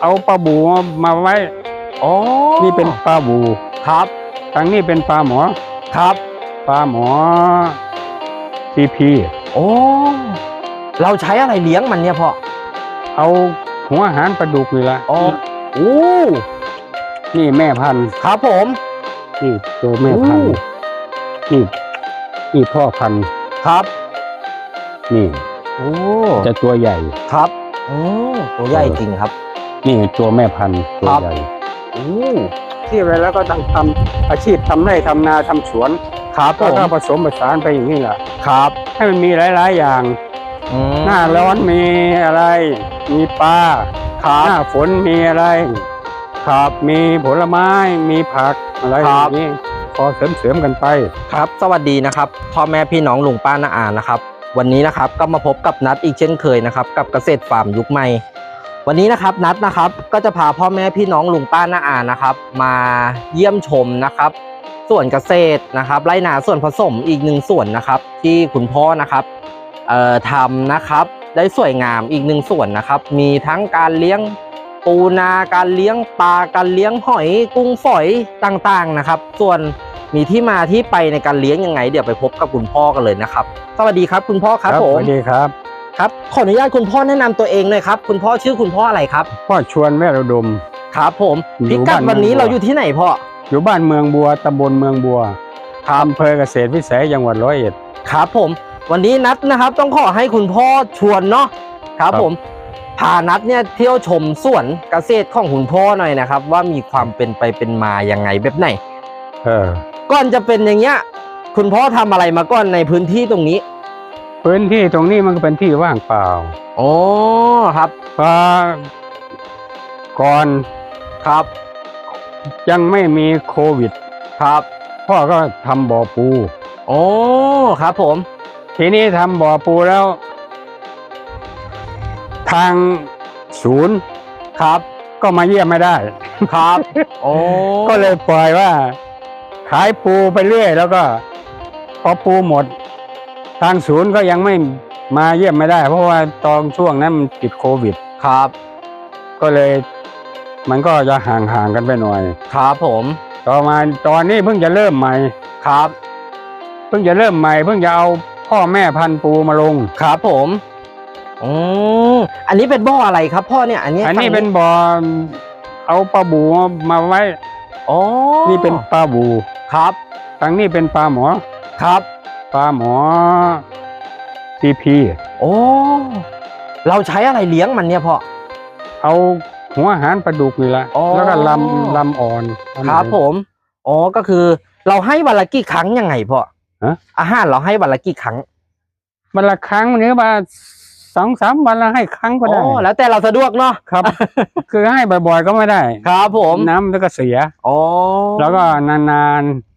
เอาปลาบูมาไว้ อ๋อนี่เป็นปลาบูครับทางนี้เป็นปลาหมอครับปลาหมอทีพีโอ้เราใช้อะไรเลี้ยงมันเนี่ยพ่อเอาหัวอาหารปลาดุกนี่ละอ๋อโอ้นี่แม่พันธุ์ครับผมนี่ตัวแม่พันธุ์โอ้นี่นี่พ่อพันธุ์ครับ นี่โอ้จะตัวใหญ่ครับอืมตัวใหญ่จริงครับ นี่ตัวแม่พันธุ์ตัวครับใหญ่โอ้ที่ไปแล้วก็ต้องทำอาชีพทำไร่ทำนาทำสวนครับผแล้วก็มผสมผสานไปอย่างนี้แหละครับ ให้มันมีหลาย ๆ อย่างอืมหน้าร้อนมีอะไร มีปลาครับหน้าฝนมีอะไรครับมีผลไม้มีผักอะไรคอรับย่างนี้พอเสริมๆกันไปครับ สวัสดีนะครับพ่อแม่พี่น้องลุงป้าน้าอานะครับ วันนี้นะครับก็มาพบกับนัดอีกเช่นเคยนะครับ กับเกษตรฟาร์มยุคใหม่ วันนี้นะครับนัดนะครับก็จะพาพ่อแม่พี่น้องลุงป้าน้าอานะครับ มาเยี่ยมชมนะครับส่วนเกษตรนะครับไรนาส่วนผสมอีกหนึ่งส่วนนะครับ ที่คุณพ่อนะครับเอ่อทำนะครับได้สวยงามอีกหนึ่งส่วนนะครับ มีทั้งการเลี้ยงปูนาการเลี้ยงปลาการเลี้ยงหอยกุ้งฝอยต่างๆนะครับ ส่วนมีที่มาที่ไปในการเลี้ยงยังไง เดี๋ยวไปพบกับคุณพ่อกันเลยนะครับ สวัสดีครับคุณพ่อครับผมสวัสดีครับ ครับขออนุญาตคุณพ่อแนะนำตัวเองหน่อยครับ คุณพ่อชื่อคุณพ่ออะไรครับพ่อชวนแม่ระดมครับผมอยู่พิกัดบ้านวันนี้เมืองบัวเราอยู่ที่ไหนพ่ออยู่บ้านเมืองบัวตำบลเมืองบัวอำเภอเกษตรวิสัยจังหวัดร้อยเอ็ดครับผม วันนี้นัดนะครับต้องขอให้คุณพ่อชวนเนาะครับครับผมพานัดเนี่ยเที่ยวชมสวนเกษตรของคุณพ่อหน่อยนะครับ ว่ามีความเป็นไปเป็นมายังไงแบบไหนเออก่อนจะเป็นอย่างเงี้ยคุณพ่อทำอะไรมาก่อนในพื้นที่ตรงนี้ พื้นที่ตรงนี้มันก็เป็นที่ว่างเปล่าอ๋อครับเพราะก่อนครับ ยังไม่มีโควิด ครับพ่อก็ทำบ่อปู โอ้ครับผม ทีนี้ทำบ่อปูแล้ว ทางศูนย์ครับ ก็มาเยี่ยมไม่ได้ ครับ โอ้ก็เลยปล่อยว่า ขายปูไปเรื่อย แล้วก็พอปูหมด ทางศูนย์ก็ยังไม่มาเยี่ยมไม่ได้ เพราะว่าตอนช่วงนั้นมันติดโควิด ครับ ก็เลยมันก็จะห่างๆกันไปหน่อย ครับผม ต่อมาตอนนี้เพิ่งจะเริ่มใหม่ครับ เพิ่งจะเริ่มใหม่ เพิ่งจะเอาพ่อแม่พันธุ์ปูมาลง ครับผมอืมอันนี้เป็นบ่ออะไรครับ พ่อเนี่ย อันนี้อันนี้ฝั่งเป็นบ่อเอาปลาบูมาไว้ อ๋อ นี่เป็นปลาบูครับทางนี้เป็นปลาหมอครับ ปลาหมอซีพีโอ้ เราใช้อะไรเลี้ยงมันเนี่ยพ่อ เอาหัวอาหารปลาดุกนี่ละอ๋อ แล้วก็ลำลำอ่อนครับผม อ๋อ ก็คือ เราให้วันละกี่ครั้งยังไงพ่อฮะ อาหารเราให้วันละกี่ครั้ง วันละครั้งหรือว่าสองสามวันละให้ครั้งก็อ๋ได้อ แล้วแต่เราสะดวกเนาะ ครับ คือให้บ่อยๆก็ไม่ได้ ครับผม น้ำแล้วก็เสีย อ๋อแล้วก็นานๆ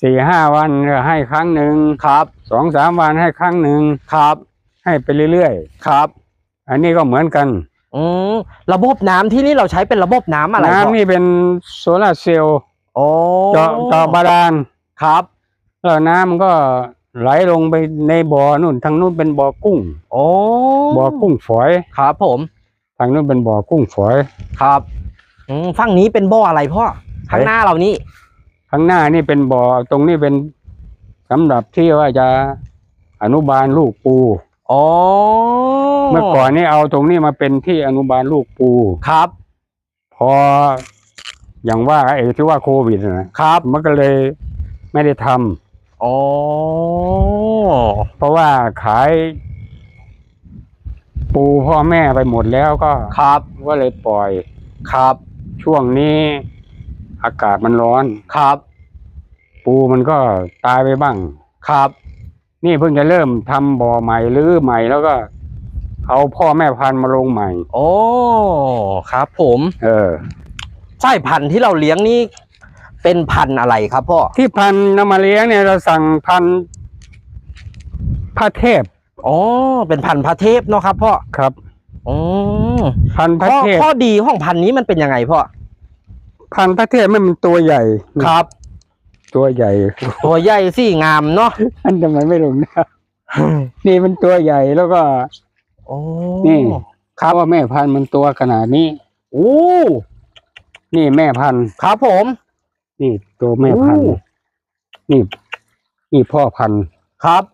สี่ห้าวันก็ให้ครั้งหนึ่งครับสองสามวันให้ครั้งหนึ่งครับ ให้ไปเรื่อยครับๆอันนี้ก็เหมือนกันอืมระบบน้ำที่นี่เราใช้เป็นระบบน้ำอะไรพ่อน้ำนี่เป็นโซลาร์เซลล์โอ้เจาะเจาะบาดาลครับแล้วน้ำมันก็ไหลลงไปในบ่อนู่นทางนู้นเป็นบ่อกุ้งโอ้บ่อกุ้งฝอยครับผม ทางนู้นเป็นบ่อกุ้งฝอยครับอืมฝั่งนี้เป็นบ่ออะไรพ่อข้างหน้าเรานี่ ข้างหน้านี่เป็นบ่อตรงนี้เป็นสำหรับที่ว่าจะอนุบาลลูกปู อ๋อเมื่อก่อนนี่เอาตรงนี้มาเป็นที่อนุบาลลูกปู ครับ พออย่างว่าไอ้ที่ว่าโควิดนะครับ มันก็เลยไม่ได้ทำอ๋อเพราะว่าขายปูพ่อแม่ไปหมดแล้วก็ครับก็เลยปล่อยครับ ช่วงนี้ อากาศมันร้อน ครับ ปูมันก็ตายไปบ้าง ครับ นี่เพิ่งจะเริ่มทำบ่อใหม่หรือใหม่แล้วก็เอาพ่อแม่พันธุ์มาลงใหม่ โอ้ครับ ผมเออสายพันธุ์ที่เราเลี้ยงนี่เป็นพันธุ์อะไรครับพ่อที่พันธุ์นำมาเลี้ยงเนี่ยเราสั่งพันธุ์พระเทพอ๋อเป็นพันธุ์พระเทพเนาะครับพ่อครับ อืมพันธุ์พระข้อเทพข้อดีของพันธุ์นี้มันเป็นยังไงพ่อ พันธุ์พระเทพไม่มันตัวใหญ่ ครับ ตัวใหญ่ ตัวใหญ่สี่งามเนาะอันทำไมไม่ลงนะนี่มันตัวใหญ่แล้วก็โอ้นี่ครับพ่อแม่พันธุ์มันตัวขนาดนี้โอ้นี่แม่พันธุ์ครับผม นี่ตัวแม่พันธุ์โอ้นี่นี่พ่อพันธุ์ครับ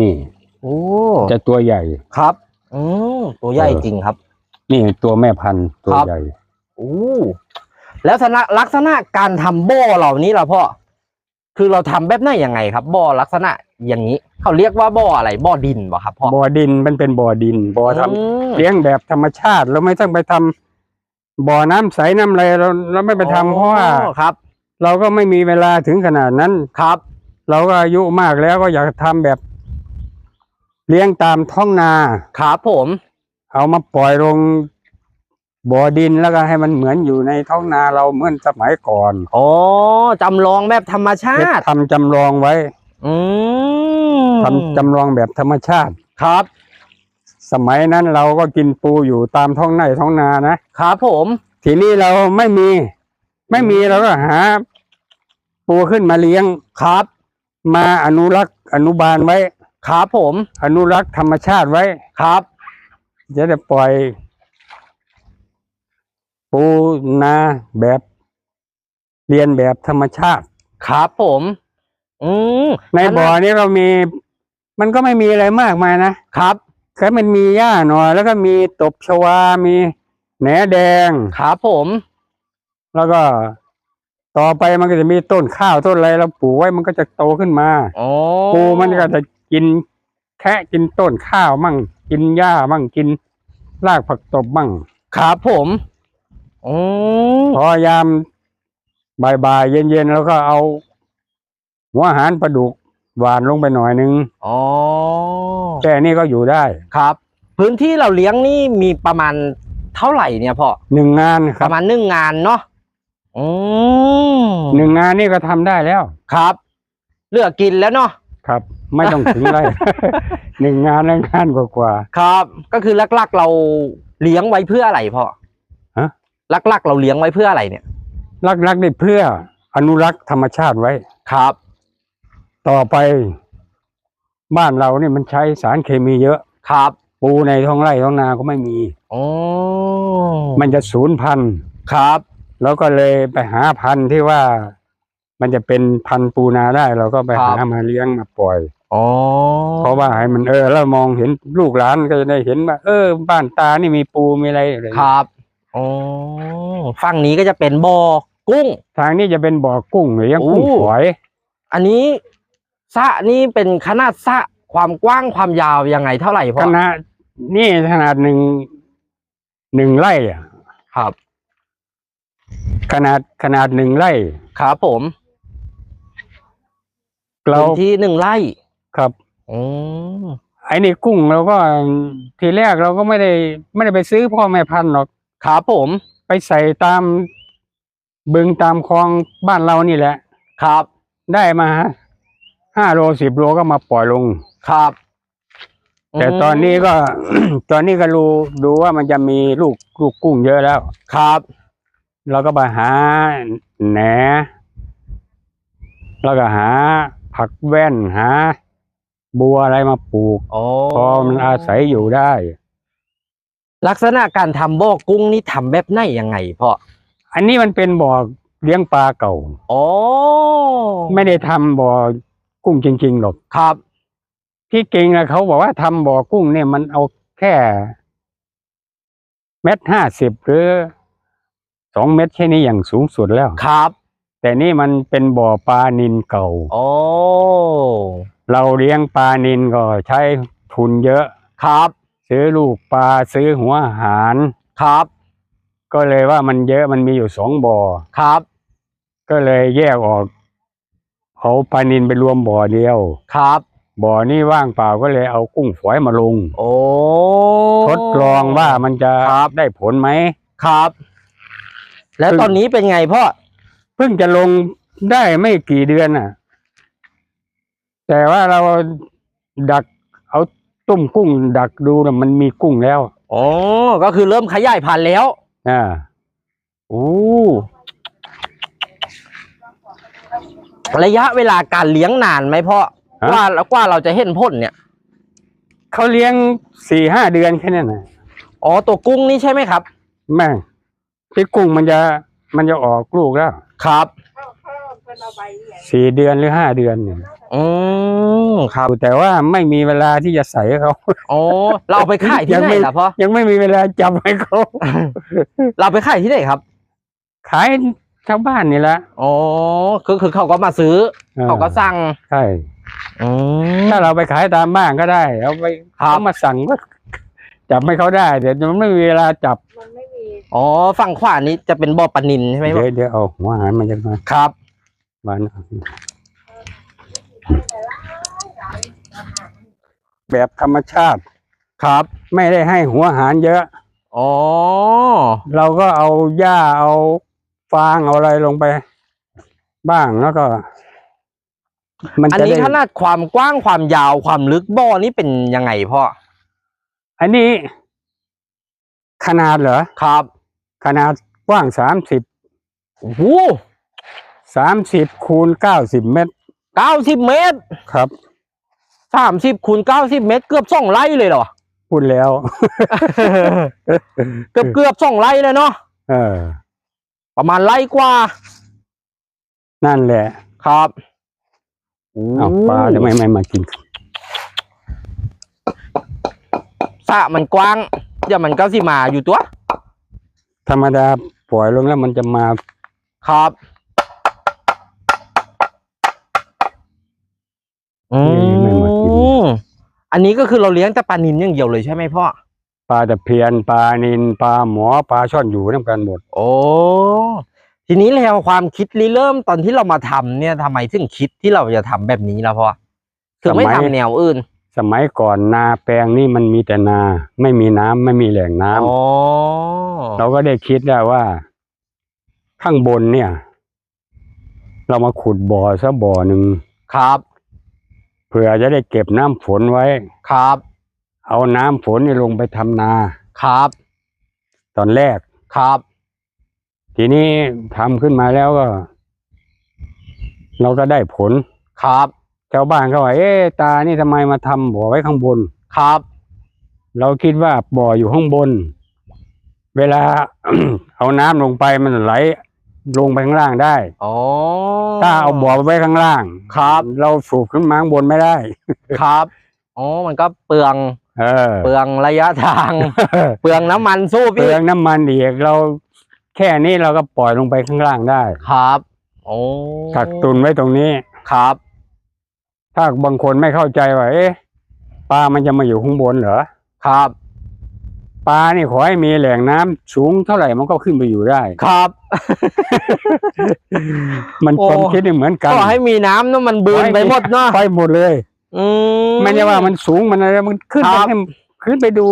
นี่ โอ้จะตัวใหญ่ครับอืมตัวใหญ่เออจริงครับ นี่ตัวแม่พันธุ์ตัวครับใหญ่โอ้ แล้วลักษณะลักษณะการทำบ่อเหล่านี้ล่ะพ่อคือเราทำแบบไหนยังไงครับ บ่อลักษณะอย่างนี้ เขาเรียกว่าบ่ออะไรบ่อดินบ่ครับพ่อบ่อดินมันเป็นบ่อดินบ่อทำมเลี้ยงแบบธรรมชาติเราไม่ต้องไปทำบ่อน้ำใสน้ำอะไรเราเราไม่ไปทำเพราะว่าอ๋อครับ เราก็ไม่มีเวลาถึงขนาดนั้นครับ เราก็อายุมากแล้วก็อยากทำแบบ เลี้ยงตามท้องนาครับผม เอามาปล่อยลง บ่อดินแล้วก็ให้มันเหมือนอยู่ในท้องนาเราเหมือนสมัยก่อนอ๋อจำลองแบบธรรมชาติ ทำจำลองไว้อืมทำจำลองแบบธรรมชาติ ครับ สมัยนั้นเราก็กินปูอยู่ตามท้องไร่ท้องนานะครับผม ทีนี้เราไม่มี ไม่มีเราก็หา ปูขึ้นมาเลี้ยง ครับ มาอนุรักษ์อนุบาลไว้ ครับผม อนุรักษ์ธรรมชาติไว้ครับ จะได้ปล่อย ปูนาแบบเรียนแบบธรรมชาติ ครับผม อืมในบ่อนี้เรามี มันก็ไม่มีอะไรมากมายนะครับ แค่มันมีหญ้าหน่อยแล้วก็มีตบชวา มีแหนแดงครับผม แล้วก็ต่อไปมันก็จะมีต้นข้าวต้นอะไรเราปลูกไว้มันก็จะโตขึ้นมาอ๋อปูมันก็จะกินแค่กินต้นข้าวมั่ง กินหญ้ามั่งกินรากผักตบมั่งครับผม อืมพอยามบ่ายๆเย็นๆแล้วก็เอา หัวอาหารปลาดุกหวานลงไปหน่อยนึงอ๋อแค่นี้ก็อยู่ได้ครับ พื้นที่เราเลี้ยงนี่มีประมาณเท่าไหร่เนี่ยพ่อหนึ่งงานคปรับระมาณหนึ่งงานเนาะอืมหนึ่งงานนี่ก็ทำได้แล้ว ครับ เลือกกินแล้วเนาะครับ ไม่ต้องถึงไร หนึ่งงานแล้วงานกว่าครับ ก็คือลักๆเราเลี้ยงไว้เพื่ออะไรพ่อฮะ ลักๆ เราเลี้ยงไว้เพื่ออะไรเนี่ยๆรักๆนี่เพื่ออนุรักษ์ธรรมชาติไว้ ครับ ต่อไปบ้านเรานี่มันใช้สารเคมีเยอะ ครับ ปูในท้องไร่ท้องนาก็ไม่มีอ๋อมันจะสูญพันธุ์ครับ แล้วก็เลยไปหาพันธุ์ที่ว่า มันจะเป็นพันธุ์ปูนาได้ เราก็ไปหามาเลี้ยงมาปล่อยอ๋อเพราะว่าให้มันเออแล้วมองเห็นลูกหลานก็จะได้เห็นว่าเออ บ้านตานี่มีปูมีอะไรอะไรครับ อ๋อฝั่งนี้ก็จะเป็นบ่อกุ้ง ทางนี้จะเป็นบ่อกุ้งเลี้ยงกุ้งโอ้ ฝอย อันนี้สระนี่เป็นขนาดสระความกว้างความยาวยังไงเท่าไหร่พ่ขอนาดนี่ขนาดหนึ่งหนึ่งไร่อะครับ ขนาดขนาดหนึ่งไร่ ครับผมเราพื้นที่หนึ่งไร่ครับ อืมไอ้นี่กุ้งเราก็ทีแรกเราก็ไม่ได้ไม่ได้ไปซื้อพ่อแม่พันธุ์หรอก ครับผมไปใส่ตามบึงตามคลองบ้านเรานี่แหละ ครับ ได้มาห้าโลสิบโลก็มาปล่อยลง ครับ แต่ตอนนี้ก็ ตอนนี้ก็รู้ดูว่ามันจะมีลูกลูกกุ้งเยอะแล้ว ครับเราก็ไปหาแหนแล้วก็หาผักแว่นหา บัวอะไรมาปลูกอ๋อพอมันอาศัยอยู่ได้ ลักษณะการทำบ่อกุ้งนี่ทำแบบไหนยังไงพ่ออันนี้มันเป็นบ่อเลี้ยงปลาเก่า อ๋อไม่ได้ทำบ่อกุ้งจริงๆหรอกครับ ที่จริงนะเขาบอกว่าทำบ่อกุ้งเนี่ยมันเอาแค่เม็ดห้าสิบหรือสองเม็ดแค่นี้อย่างสูงสุดแล้ว ครับแต่นี่มันเป็นบ่อปลานินเก่า อ๋อเราเลี้ยงปลานินก็ใช้ทุนเยอะ ครับ ซื้อลูกปลาซื้อหัวอาหาร ครับ ก็เลยว่ามันเยอะมันมีอยู่สองบ่อ ครับ ก็เลยแยกออกเอาปลานินไปรวมบ่อเดียว ครับ บ่อนี้ว่างเปล่าก็เลยเอากุ้งฝอยมาลง โอ้ทดลองว่ามันจะครับได้ผลไหม ครับ แล้วซึ่งตอนนี้เป็นไงพ่อ เพิ่งจะลงได้ไม่กี่เดือนน่ะ แต่ว่าเราดักเอา ตุ้มกุ้งดักดูนะมันมีกุ้งแล้วอ๋อก็คือเริ่มขยายพันธุ์แล้วอ่าโอ้ระยะเวลาการเลี้ยงนานไหมพ่อฮะกว่าแล้วกว่าเราจะเห็นผลเนี่ยเขาเลี้ยงสี่ห้าเดือนแค่นั้นนะอ๋อตัวกุ้งนี่ใช่ไหมครับ แม่งพี่กุ้งมันจะมันจะออกลูกแล้วครับ สี่เดือนหรือห้าเดือนเนี่ยอืมครับแต่ว่าไม่มีเวลาที่จะใส่ให้เขา อ๋อเราเอาไปขายที่ยังไหนไม่ ล่ะพ่อยังไม่มีเวลาจับให้เขา เราไปขายที่ไหนครับขายชาวบ้านนี่แหละอ๋อคือคือเขาก็มาซื้อเขาก็สั่งใช่อืม ถ้าเราไปขายตามบ้านก็ได้เอาไปครับ เขามาสั่งก็จับไม่เขาได้แต่มันไม่มีเวลาจับมันไม่มีอ๋อฝั่งขวานี้จะเป็นบ่อปลานินใช่ไหมพ่อเดี๋ยวเดี๋ยวเอาหัวอาหารมาจากไหนครับ บ้านแบบธรรมชาติ ครับ ไม่ได้ให้หัวอาหารเยอะ อ๋อ เราก็เอาหญ้าเอาฟางเอาอะไรลงไป บ้างแล้วก็ มันอันจะนี้ได้ขนาดความกว้างความยาวความลึกบ่อนี้เป็นยังไงพ่อ อันนี้ ขนาดเหรอ ครับขนาดกว้างสามสิบ โอ้โห สามสิบคูณเก้าสิบเมตรเก้าสิบเมตรครับสามสิบคูณเก้าสิบเมตร เกือบสองไร่เลยเหรอพูดแล้ว เกือบเกือบสองไร่เลยเนาะเออ ประมาณไร่กว่า นั่นแหละ ครับเอาปลาจะไม่ไม่มากินสระมันกว้างเดี๋ยวมันก็สิมาอยู่ตัว ธรรมดาปล่อยลงแล้วมันจะมา ครับ อันนี้ก็คือเราเลี้ยงแต่ปลานินอย่างเดียวเลยใช่ไหมพ่อ ปลาตะเพียนปลานินปลาหมอปลาช่อนอยู่น้ำกันหมด โอ้ ทีนี้แล้วความคิดริเริ่มตอนที่เรามาทำเนี่ยทำไมถึงคิดที่เราจะทำแบบนี้ล่ะพ่อคือไม่สมัทำยแนวอื่น สมัยก่อนนาแปลงนี่มันมีแต่นา ไม่มีน้ำไม่มีแหล่งน้ำอ๋อเราก็ได้คิดได้ว่า ข้างบนเนี่ย เรามาขุดบ่อสักบ่อหนึ่งครับเผื่อจะได้เก็บน้ำฝนไว้ ครับ เอาน้ำฝนนี่ลงไปทำนา ครับ ตอนแรก ครับ ทีนี้ทำขึ้นมาแล้วก็ เราก็ได้ผล ครับชาวบ้านเขาว่า เอ๊ะตานี่ทำไมมาทำบ่อไว้ข้างบน ครับ เราคิดว่าบ่ออยู่ข้างบน เวลา เอาน้ำลงไปมันไหล ลงไปข้างล่างได้อ๋อถ้าเอาบ่อไว้ข้างล่าง ครับ เราสูบขึ้นมาข้างบนไม่ได้ ครับ อ๋อ มันก็เปลือง เออ เปลืองระยะทาง เปลืองน้ำมันสู้เปพี่ลืองน้ำมันอีกเรา แค่นี้เราก็ปล่อยลงไปข้างล่างได้ ครับ โอ้กักตุนไว้ตรงนี้ ครับ ถ้าบางคนไม่เข้าใจว่า เอ๊ะ ปลามันจะมาอยู่ข้างบนเหรอ ครับ ปลานี่ขอให้มีแหล่งน้ำสูงเท่าไหร่มันก็ขึ้นไปอยู่ได้ ครับ มันโอ้ ความคิดนี่เหมือนกันก็ให้มีน้ำเนาะมันบืนไปหมดเนาะไปหมดเลย อืมไม่ใช่ว่ามันสูงมันอะไรมันขึ้นคไปรับ ให้ขึ้นไปดู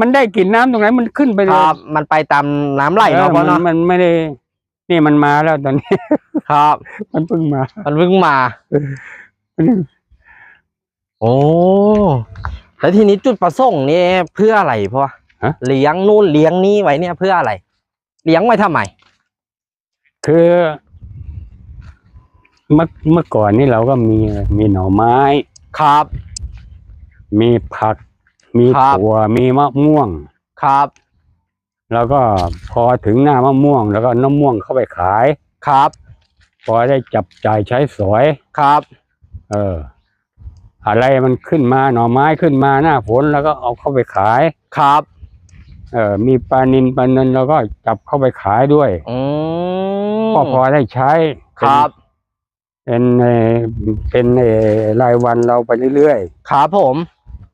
มันได้กลิ่นน้ำตรงไหนมันขึ้นไปคเลยรับมันไปตามน้ำไหลเนาะออพ่อมันเนาะมันไม่ได้ นี่มันมาแล้วตอนนี้ ครับ มันเพิ่งมา มันเพิ่งมา โอ้แล้วทีนี้จุดประสงค์นี่เพื่ออะไรพ่อ ฮะ เลี้ยงนู่นเลี้ยงนี่ไว้เนี่ยเพื่ออะไร เลี้ยงไว้ทำไม คือเมื่อเมื่อก่อนนี่เราก็มีมีหน่อไม้ ครับ มีผัก มีครับ ถั่วมีมะม่วง ครับ แล้วก็พอถึงหน้ามะม่วง แล้วก็น้ำม่วงเข้าไปขาย ครับ พอได้จับจ่ายใช้สอย ครับ เออ อะไรมันขึ้นมาหน่อไม้ขึ้นมาหน้าฝนแล้วก็เอาเข้าไปขาย ครับ เออมีปลานินปลาเนินเราก็จับเข้าไปขายด้วยอืมก็พอได้ใช้ครับเป็นเป็นเอ่อเป็นเอ่อรายวันเราไปเรื่อยครับผม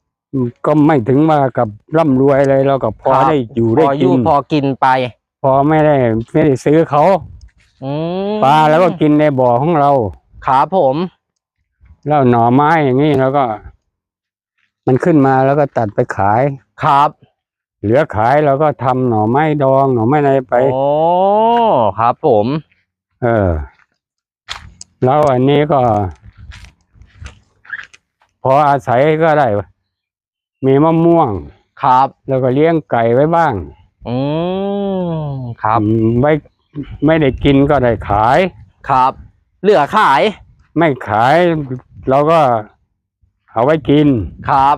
ๆ ก็ไม่ถึงมากับร่ำรวยอะไรเราก็พอครับ ได้อยู่พได้ออกิยู่นพอกินไป พอไม่ได้ไม่ได้ซื้อเขาอืมปลาแล้วก็กินในบ่อของเรา ครับผม แล้วหน่อไม้อย่างนี้แล้วก็ มันขึ้นมาแล้วก็ตัดไปขาย ครับ เหลือขายเราก็ทำหน่อไม้ดองหน่อไม้อะไรไป โอ้ครับผม เออ แล้วอันนี้ก็ พออาศัยก็ได้ มีมะม่วง ครับ แล้วก็เลี้ยงไก่ไว้บ้างอืมครับ อืมไว้ไม่ได้กินก็ได้ขาย ครับ เหลือขาย ไม่ขายเราก็เอาไว้กิน ครับ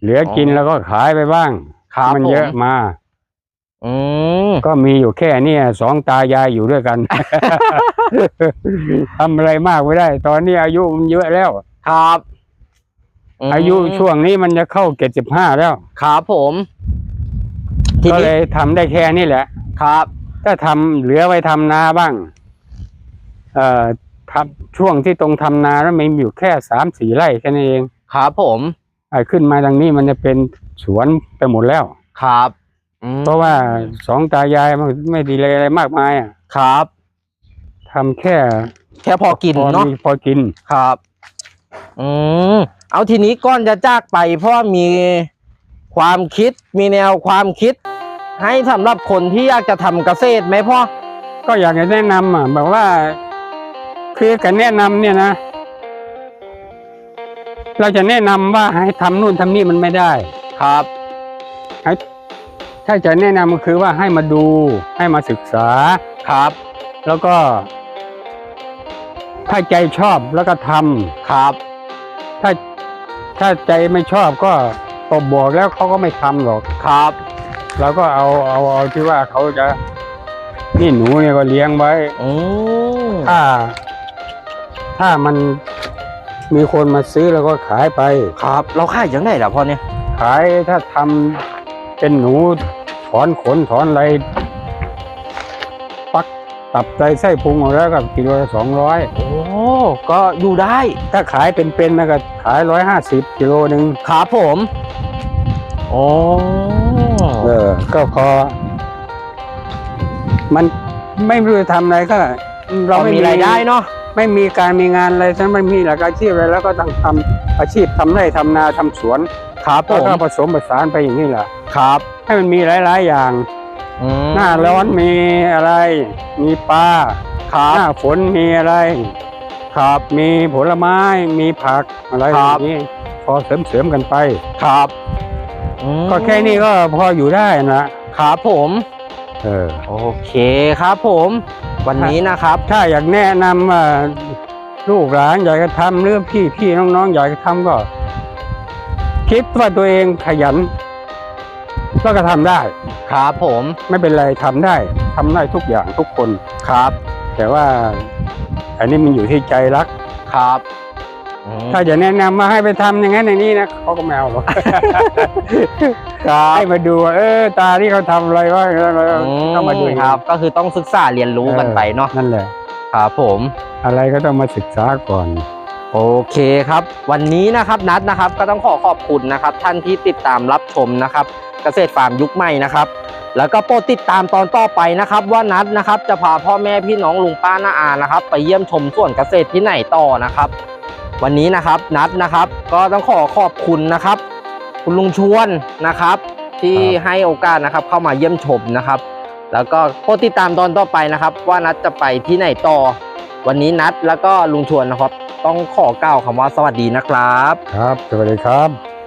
เหลือกินอ๋อแล้วก็ขายไปบ้าง ครับมันผมเยอะมา อืมก็มีอยู่แค่เนี่ยสองตายายอยู่ด้วยกัน ทำอะไรมากไม่ได้ ตอนนี้อายุมันเยอะแล้ว ครับมอายุช่วงนี้มันจะเข้าเจ็ดสิบห้าแล้ว ครับผมทีก็เลนี้ยทำได้แค่นี้แหละ ครับ ถ้าทำเหลือไว้ทำนาบ้าง เอ่อทำช่วงที่ตรงทำนาแล้วมันมีอยู่แค่สามสี่ไร่แค่นั้นเอง ครับผมไอ้ ขึ้นมาทางนี้มันจะเป็นสวนไปหมดแล้ว ครับอืมเพราะว่าสองตายายมันไม่ดีเลยอะไรมากมายอะครับ ทำแค่แค่พอกินพอเนาะ มีพอกิน ครับ อืม เอาทีนี้ก่อนจะจากไป เพราะมีความคิด มีแนวความคิด ให้สำหรับคนที่อยากจะทำเกษตรไหมพ่อ ก็อยากจะแนะนำอะแบบว่า คือการแนะนำเนี่ยนะ เราจะแนะนำว่าให้ทำนู่นทำนี่มันไม่ได้ครับให้ถ้าจะแนะนำก็คือว่าให้มาดูให้มาศึกษาครับ แล้วก็ ถ้าใจชอบแล้วก็ทำครับ ถ้าถ้าใจไม่ชอบก็ตบบอกแล้วเขาก็ไม่ทำหรอกครับเราก็เอาเอาเอาที่ว่าเขาจะนี่หนูเนี่ยก็เลี้ยงไว้อืมถ้าถ้ามัน มีคนมาซื้อแล้วก็ขายไป ครับ เราขายยังไงล่ะพ่อเนี่ยขายถ้าทำเป็นหนูถอนขนถอนอะไรปักตับไตไส้พุงออกแล้วก็กิโลละสองร้อยโอ้ก็อยู่ได้ถ้าขายเป็นๆนะก็ขายร้อยห้าสิบกิโลหนึ่งครับผมโอ้เออก็พอ มันไม่รู้จะทำอะไรก็ เราเราไม่มีรายได้เนาะ ไม่มีการมีงานอะไรฉะนั้นไม่มีหลักอาชีพอะไรแล้วก็ต้องทำอาชีพทำไร่ทำนาทำสวนครับผแล้วมก็ผสมผสานไปอย่างนี้แหละครับให้มันมีหลายๆอย่าง อืมหน้าร้อนมีอะไร มีปลาครับหน้าฝนมีอะไร ครับ มีผลไม้มีผักอะไรคอรับย่างนี้พอเสริมๆกันไป ครับอืมก็แค่นี้ก็พออยู่ได้นะครับผม เออ โอเคครับผม วันนี้นะครับ ถ้าอยากแนะนำว่าลูกหลานอยากจะทำหรือพี่พี่น้องๆอยากจะทำก็ คิดว่าตัวเองขยันก็ก็ทำได้ครับผมไม่เป็นไรทำได้ทำได้ทุกอย่างทุกคนครับ แต่ว่าอันนี้มันอยู่ที่ใจรักครับอืมถ้าจะแนะนำมาให้ไปทำอย่างนั้นอย่างนี้นะเขาก็ไม่เอาหรอก ครับให้มาดูว่าเออตาที่เขาทำอะไรวะต้องมาดูอืครับ ก็คือต้องศึกษาเรียนรู้กันไปเนาะนั่นแหละ ครับผม อะไรก็ต้องมาศึกษาก่อน โอเคครับ วันนี้นะครับนัดนะครับก็ต้องขอขอบคุณนะครับ ท่านที่ติดตามรับชมนะครับ เกษตรฟาร์มยุคใหม่นะครับ แล้วก็โปรดติดตามตอนต่อไปนะครับ ว่านัดนะครับจะพาพ่อแม่พี่น้องลุงป้าน้าอานะครับ ไปเยี่ยมชมสวนเกษตรที่ไหนต่อนะครับ วันนี้นะครับนัดนะครับก็ต้องขอขอบคุณนะครับ คุณลุงชวนนะครับ ที่ครับให้โอกาสนะครับเข้ามาเยี่ยมชมนะครับ แล้วก็โปรดติดตามตอนต่อไปนะครับ ว่านัดจะไปที่ไหนต่อ วันนี้นัดแล้วก็ลุงชวนนะครับ ต้องขอกล่าวคำว่าสวัสดีนะครับ ครับสวัสดีครับ